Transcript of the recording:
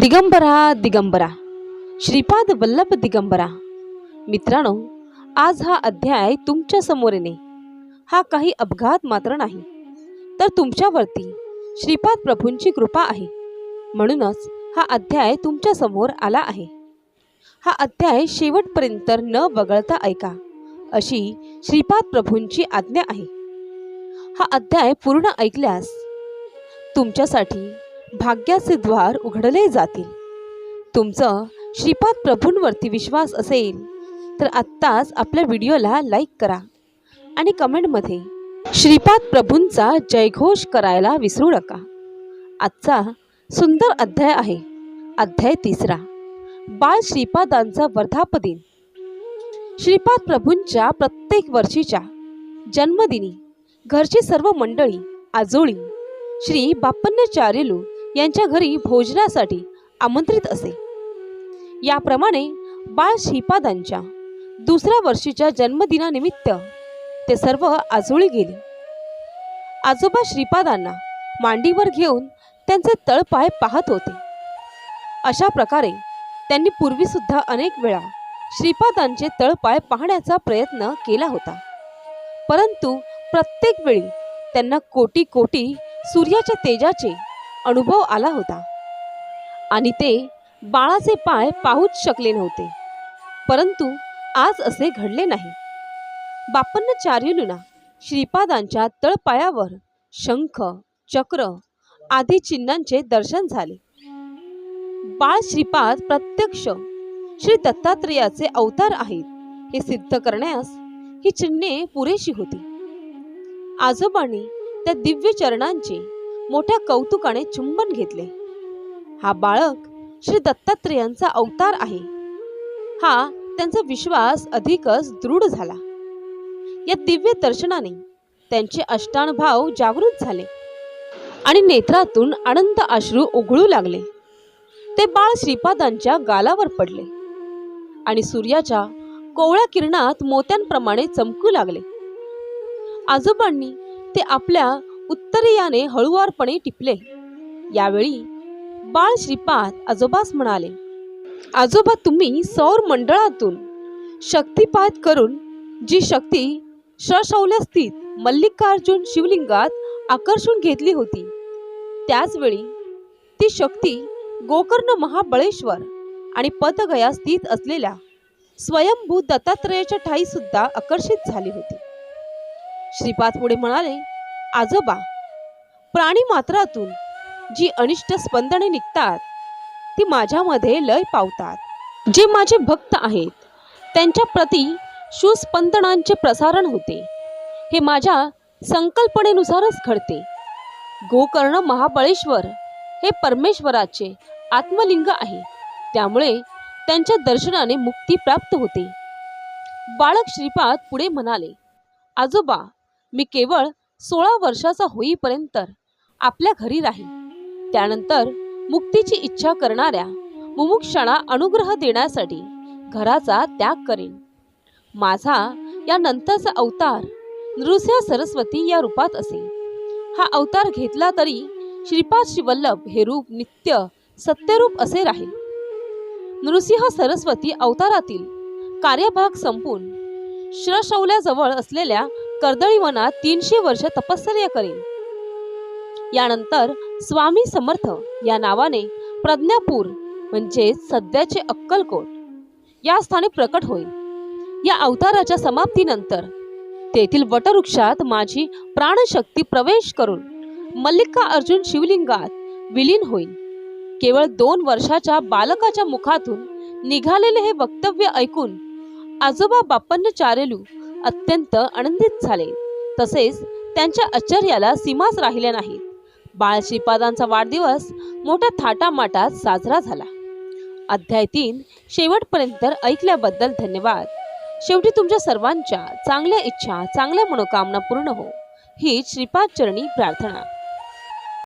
दिगंबरा दिगंबरा. श्रीपाद वल्लभ दिगंबरा. मित्रांनो आज हा अध्याय तुमच्यासमोर येणे. हा काही अपघात मात्र नाही तर तुमच्यावरती श्रीपाद प्रभूंची कृपा आहे. म्हणूनच हा अध्याय तुमच्यासमोर आला आहे. हा अध्याय शेवटपर्यंत न वगळता ऐका अशी श्रीपाद प्रभूंची आज्ञा आहे. हा अध्याय पूर्ण ऐकल्यास तुमच्यासाठी भाग्याचे द्वार उघडले जातील. तुमचं श्रीपाद प्रभूंवरती विश्वास असेल तर आत्ताच आपल्या व्हिडिओला लाईक करा आणि कमेंटमध्ये श्रीपाद प्रभूंचा जयघोष करायला विसरू नका. आजचा सुंदर अध्याय आहे अध्याय तिसरा. बाळ श्रीपादांचा वर्धापदिन श्रीपाद प्रभूंच्या प्रत्येक वर्षीच्या जन्मदिनी घरची सर्व मंडळी आजोळी श्री बापन्नचार्यलू यांच्या घरी भोजनासाठी आमंत्रित असे. याप्रमाणे बाळ श्रीपादांच्या दुसऱ्या वर्षीच्या जन्मदिनानिमित्त ते सर्व आजोळी गेले. आजोबा श्रीपादांना मांडीवर घेऊन त्यांचे तळपाय पाहत होते. अशा प्रकारे त्यांनी पूर्वीसुद्धा अनेक वेळा श्रीपादांचे तळपाय पाहण्याचा प्रयत्न केला होता. परंतु प्रत्येक वेळी त्यांना कोटी कोटी सूर्याच्या तेजाचे अनुभव आला होता. आणि ते बाळाचे पाय पाहूच शकले नव्हते. परंतु आज असे घडले नाही. बापन्नचार्युलूंना श्रीपादांच्या तळपायावर शंख चक्र आदी चिन्हांचे दर्शन झाले. बाळ श्रीपाद प्रत्यक्ष श्री दत्तात्रेयाचे अवतार आहेत हे सिद्ध करण्यास ही चिन्हे पुरेशी होती. आजोबांनी त्या दिव्य चरणांचे मोठ्या कौतुकाने चुंबन घेतले. हा बाळक श्री दत्तात्रेयांचा अवतार आहे. हा त्यांचा विश्वास अधिकच दृढ झाला. या दिव्य दर्शनाने त्यांचे अष्टानुभाव जागृत झाले आणि नेत्रातून आनंद अश्रू उघळू लागले. ते बाळ श्रीपादांच्या गालावर पडले आणि सूर्याच्या कोवळ्या किरणात मोत्यांप्रमाणे चमकू लागले. आजोबांनी ते आपल्या उत्तरीयाने हळुवारपणे टिपले. यावेळी बाळ श्रीपाद आजोबास म्हणाले आजोबा तुम्ही सौर मंडळातून शक्तिपात करून जी शक्ती शशौल्या स्थित मल्लिकार्जुन शिवलिंगात आकर्षून घेतली होती त्याचवेळी ती शक्ती गोकर्ण महाबळेश्वर आणि पदगया स्थित असलेल्या स्वयंभू दत्तात्रेयाच्या ठाई सुद्धा आकर्षित झाली होती. श्रीपाद पुढे म्हणाले आजोबा प्राणी मात्रातून जी अनिष्ट स्पंदने निघतात ती माझ्यामध्ये लय पावतात. जे माझे भक्त आहेत त्यांच्या प्रती सुस्पंदनांचे प्रसारण होते. हे माझ्या संकल्पनेनुसारच घडते. गोकर्ण महाबळेश्वर हे परमेश्वराचे आत्मलिंग आहे. त्यामुळे त्यांच्या दर्शनाने मुक्ती प्राप्त होते. बाळक श्रीपाद पुढे म्हणाले आजोबा मी केवळ सोळा वर्षाचा होईपर्यंत आपल्या घरी राहील. त्यानंतर मुक्तीची इच्छा करणाऱ्या मुमुक्षांना अनुग्रह देण्यासाठी घराचा त्याग करेन. माझा या नंतरचा अवतार नृसिंह सरस्वती या रूपात असेल. हा अवतार घेतला तरी श्रीपाद श्रीवल्लभ हे रूप नित्य सत्यरूप असे राहील. नृसिंह सरस्वती अवतारातील कार्यभाग संपून श्रशौल्याजवळ असलेल्या कर्दळी वनात तीनशे वर्ष तपश्चर्या करेल यानंतर स्वामी समर्थ या नावाने प्रज्ञापूर म्हणजे सध्याचे अक्कलकोट या स्थानी प्रकट होईल. या अवताराच्या समाप्तीनंतर तेथील वटवृक्षात माझी प्राणशक्ती प्रवेश करून मल्लिका अर्जुन शिवलिंगात विलीन होईल. केवळ दोन वर्षाच्या बालकाच्या मुखातून निघालेले हे वक्तव्य ऐकून आजोबा बापन्नचार्यलू अत्यंत आनंदित झाले. तसेच त्यांच्या आश्चर्याला सीमाच राहिल्या नाहीत. बाळ श्रीपादांचा वाढदिवस मोठ्या थाटामाटात साजरा झाला. अध्याय तीन शेवटपर्यंत ऐकल्याबद्दल धन्यवाद. शेवटी तुमच्या सर्वांच्या चांगल्या इच्छा चांगल्या मनोकामना पूर्ण हो. ही श्रीपाद चरणी प्रार्थना.